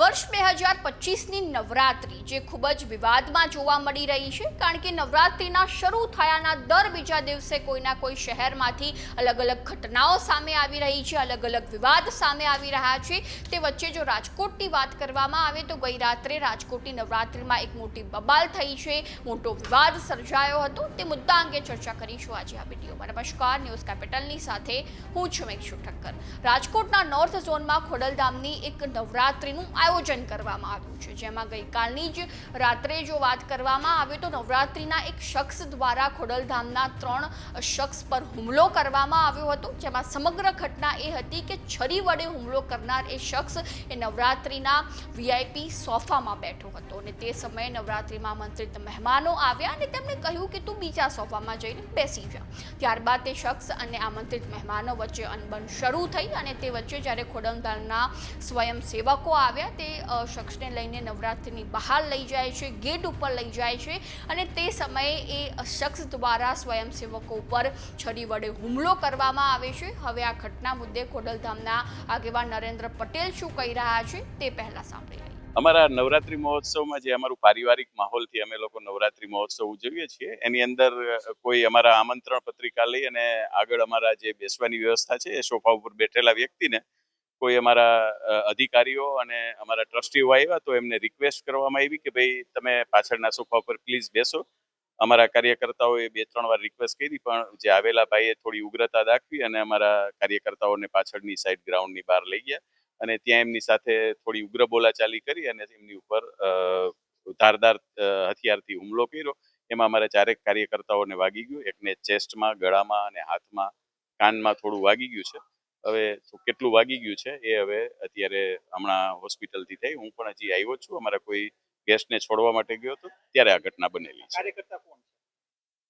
વર્ષ બે હજાર પચીસની નવરાત્રિ, જે ખૂબ જ વિવાદમાં જોવા મળી રહી છે, કારણ કે નવરાત્રિના શરૂ થયાના દર બીજા દિવસે કોઈના કોઈ શહેરમાંથી અલગ અલગ ઘટનાઓ સામે આવી રહી છે, અલગ અલગ વિવાદ સામે આવી રહ્યા છે. તે વચ્ચે જો રાજકોટની વાત કરવામાં આવે તો ગઈ રાત્રે રાજકોટની નવરાત્રિમાં એક મોટી બબાલ થઈ છે, મોટો વિવાદ સર્જાયો હતો. તે મુદ્દા અંગે ચર્ચા કરીશું આજે આ વિડીયોમાં. નમસ્કાર, ન્યૂઝ કેપિટલની સાથે હું છું મેક્ષુ ઠક્કર. રાજકોટના નોર્થ ઝોનમાં ખોડલધામની એક નવરાત્રિનું કરવામાં આવ્યું છે, જેમાં ગઈકાલની જ રાત્રે જો વાત કરવામાં આવે તો નવરાત્રિના એક શખ્સ દ્વારા ખોડલધામના ત્રણ શખ્સ પર હુમલો કરવામાં આવ્યો હતો, જેમાં સમગ્ર ઘટના એ હતી કે છરી વડે હુમલો કરનાર એ શખ્સ એ નવરાત્રિના વીઆઈપી સોફામાં બેઠો હતો અને તે સમયે નવરાત્રિમાં આમંત્રિત મહેમાનો આવ્યા અને તેમણે કહ્યું કે તું બીજા સોફામાં જઈને બેસી જા. ત્યારબાદ તે શખ્સ અને આમંત્રિત મહેમાનો વચ્ચે અનબન શરૂ થઈ અને તે વચ્ચે જ્યારે ખોડલધામના સ્વયંસેવકો આવ્યા તે શખ્સને લઈને નવરાત્રિની બહાર લઈ જાય છે, ગેટ ઉપર લઈ જાય છે અને તે સમયે એ શખ્સ દ્વારા સ્વયંસેવકો ઉપર છરી વડે હુમલો કરવામાં આવે છે. હવે આ ઘટના મુદ્દે ખોડલધામના આગેવાન નરેન્દ્ર પટેલ શું કહી રહ્યા છે તે પહેલા સાંભળી અમારા નવરાત્રી મહોત્સવમાં જે અમારું પારિવારિક માહોલથી અમે લોકો નવરાત્રી મહોત્સવ ઉજવીએ છીએ, એની અંદર કોઈ અમારા આમંત્રણ પત્રિકા લઈ અને આગળ અમારા જે બેસવાની વ્યવસ્થા છે એ સોફા ઉપર બેઠેલા વ્યક્તિને કોઈ અમારા અધિકારીઓ અને અમારા ટ્રસ્ટીઓ આવ્યા તો એમને રિક્વેસ્ટ કરવામાં આવી કે ભાઈ તમે પાછળના સોફા ઉપર પ્લીઝ બેસો. અમારા કાર્યકર્તાઓએ બે, ત્રણ વાર રિક્વેસ્ટ કરી પણ જે આવેલા ભાઈએ થોડી ઉગ્રતા દાખવી અને અમારા કાર્યકર્તાઓને પાછળની સાઈડ ગ્રાઉન્ડની બહાર લઈ ગયા અને ત્યાં એમની સાથે થોડી ઉગ્ર બોલાચાલી કરી અને એમની ઉપર ધારદાર હથિયારથી હુમલો કર્યો. એમાં અમારા ચારેક કાર્યકર્તાઓને વાગી ગયું. એકને ચેસ્ટમાં ગળામાં અને હાથમાં, કાનમાં થોડું વાગી ગયું છે. હવે કેટલું વાગી ગયું છે એ હવે અત્યારે હમણાં હોસ્પિટલથી થઈ. હું પણ હજી આવ્યો છું. અમારા કોઈ ગેસ્ટને છોડવા માટે ગયો હતો. ત્યારે આ ઘટના બનેલી છે.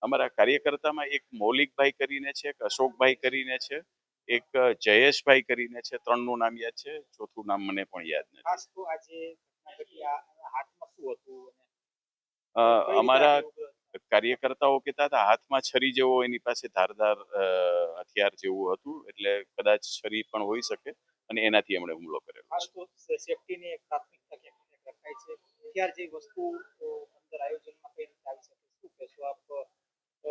અમારા કાર્યકર્તામાં એક મૌલિકભાઈ કરીને છે એક અશોકભાઈ કરીને છે એક જયેશભાઈ કરીને છે. ત્રણનું નામ યાદ છે. ચોથું નામ મને પણ યાદ નથી. અમારા કાર્યકર્તાઓ કહેતા હતા હાથમાં છરી જેવો એની પાસે ધારદાર હથિયાર જેવું હતું એટલે કદાચ છરી પણ હોઈ શકે અને એનાથી એમણે હુમલો કરેલો ખાસ તો સેફટીની એક પ્રાથમિકતા ક્યાંક રખાય છે અત્યાર જે વસ્તુ અંદર આયોજનમાં કઈ રીતે આવી શકે શું કહેશો આપ? અ,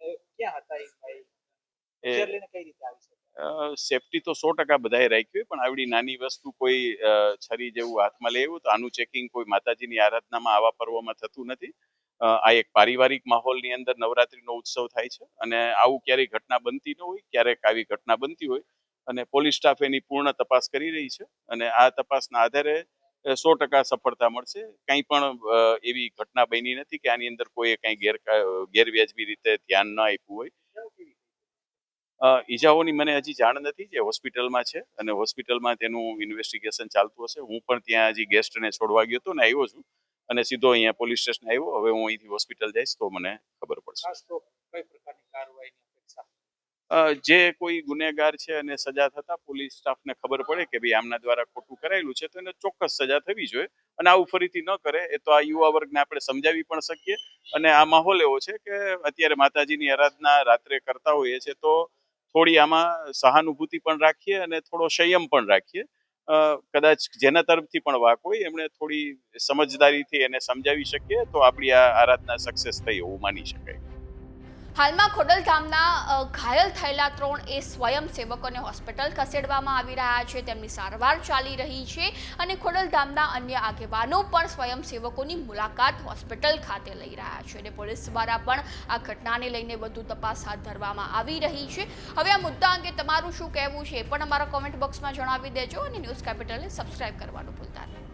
અ, ક્યાં હતા એ ભાઈ? એ લઈને કઈ રીતે આવી શકે? સેફટી તો સો ટકા બધાએ રાખી હોય પણ આવડી નાની વસ્તુ કોઈ છરી જેવું હાથમાં લેવું તો આનું ચેકિંગ કોઈ માતાજીની આરાધનામાં આવા પર્વમાં થતું નથી. આ એક પારિવારિક માહોલની અંદર નવરાત્રીનો ઉત્સવ થાય છે અને આવું ક્યારેય ઘટના બનતી ન હોય, ક્યારેક આવી ઘટના બનતી હોય અને પોલીસ સ્ટાફ એની પૂર્ણ તપાસ કરી રહી છે અને આ તપાસના આધારે સો ટકા સફળતા મળશે. કંઈ પણ એવી ઘટના બની નથી કે આની અંદર કોઈએ કંઈ ગેર ગેરવ્યાજબી રીતે ધ્યાન ન આપ્યું હોય. ઈજાઓની મને હજી જાણ નથી જે હોસ્પિટલમાં છે અને હોસ્પિટલમાં તેનું ઇન્વેસ્ટિગેશન ચાલતું હશે. હું પણ ત્યાં હજી ગેસ્ટને છોડવા ગયો હતો ને આવ્યો છું. અને સીધો અહીંયા પોલીસ સ્ટેશન આવ્યો. હવે હું અહીંથી હોસ્પિટલ જઈશ તો મને ખબર પડશે. તો કઈ પ્રકારની કાર્યવાહીની જે કોઈ ગુનેગાર છે અને સજા થતા પોલીસ સ્ટાફને ખબર પડે કે ભાઈ આમના દ્વારા ખોટું કરાયેલું છે તો એને ચોક્કસ સજા થવી જોઈએ અને આવું ફરીથી ન કરે. એ તો આ યુવા વર્ગને આપણે સમજાવી પણ શકીએ. અને આ માહોલ એવો છે કે અત્યારે માતાજીની આરાધના રાત્રે કરતા હોઈએ છે તો થોડી આમાં સહાનુભૂતિ પણ રાખીએ અને થોડો સંયમ પણ રાખીએ. કદાચ જેના તરફથી પણ વાક હોય, એમણે થોડી સમજદારીથી એને સમજાવી શકીએ તો આપણી આ આરાધના સક્સેસ થઈ એવું માની શકાય. હાલમાં ખોડલધામના ગામના ઘાયલ થયેલા ત્રણ એ સ્વયંસેવકોને હોસ્પિટલ ખસેડવામાં આવી રહ્યા છે. તેમની સારવાર ચાલી રહી છે અને ખોડલધામના અન્ય આગેવાનો પણ સ્વયંસેવકોની મુલાકાત હોસ્પિટલ ખાતે લઈ રહ્યા છે અને પોલીસ દ્વારા પણ આ ઘટનાને લઈને વધુ તપાસ હાથ ધરવામાં આવી રહી છે. હવે આ મુદ્દા અંગે તમારું શું કહેવું છે એ પણ અમારા કોમેન્ટ બોક્સમાં જણાવી દેજો અને ન્યૂઝ કેપિટલને સબસ્ક્રાઇબ કરવાનું ભૂલતા નહીં.